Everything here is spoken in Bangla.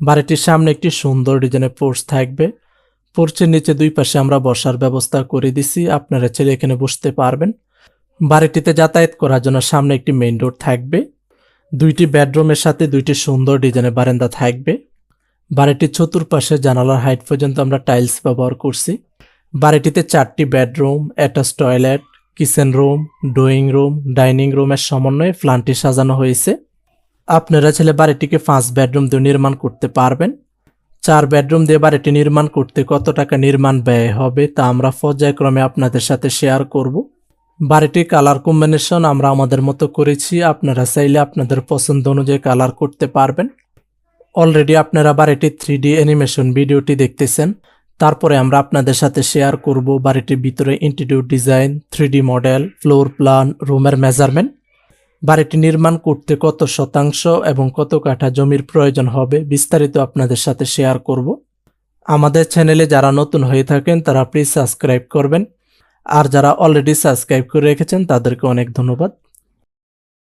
বাড়িটির সামনে একটি সুন্দর ডিজাইনের পোর্চ থাকবে। পোর্চের নিচে দুই পাশে আমরা বসার ব্যবস্থা করে দিছি। আপনারা ছেলে এখানে বসতে পারবেন। বাড়িটিতে যাতায়াত করার জন্য সামনে একটি মেইন ডোর থাকবে। দুইটি বেডরুমের সাথে দুইটি সুন্দর ডিজাইনের বারান্দা থাকবে। বাড়িটির চতুর্পাশে জানালার হাইট পর্যন্ত আমরা টাইলস ব্যবহার করছি। বাড়িটিতে চারটি bedroom attach toilet, kitchen room, drawing room, dining রুমের সমন্বয়ে প্ল্যানটি সাজানো হয়েছে। আপনারা ছেলে বাড়িটিকে পাঁচ বেডরুম দিয়ে নির্মাণ করতে পারবেন। চার বেডরুম দিয়ে বাড়িটি নির্মাণ করতে কত টাকা নির্মাণ ব্যয় হবে তা আমরা পর্যায়ক্রমে আপনাদের সাথে শেয়ার করব। বাড়িটির কালার কম্বিনেশন আমরা আমাদের মতো করেছি, আপনারা চাইলে আপনাদের পছন্দ অনুযায়ী কালার করতে পারবেন। অলরেডি আপনারা বাড়িটির থ্রি ডি অ্যানিমেশন ভিডিওটি দেখতেছেন। তারপরে আমরা আপনাদের সাথে শেয়ার করব বাড়িটির ভিতরে ইন্টিটিউড design three D model, floor plan, রুমের মেজারমেন্ট। বাড়িটি নির্মাণ করতে কত শতাংশ এবং কত কাঠা জমির প্রয়োজন হবে বিস্তারিত আপনাদের সাথে শেয়ার করব। আমাদের চ্যানেলে যারা নতুন হয়ে থাকেন, তারা প্লিজ সাবস্ক্রাইব করবেন। আর যারা অলরেডি সাবস্ক্রাইব করে রেখেছেন, তাদেরকে অনেক ধন্যবাদ।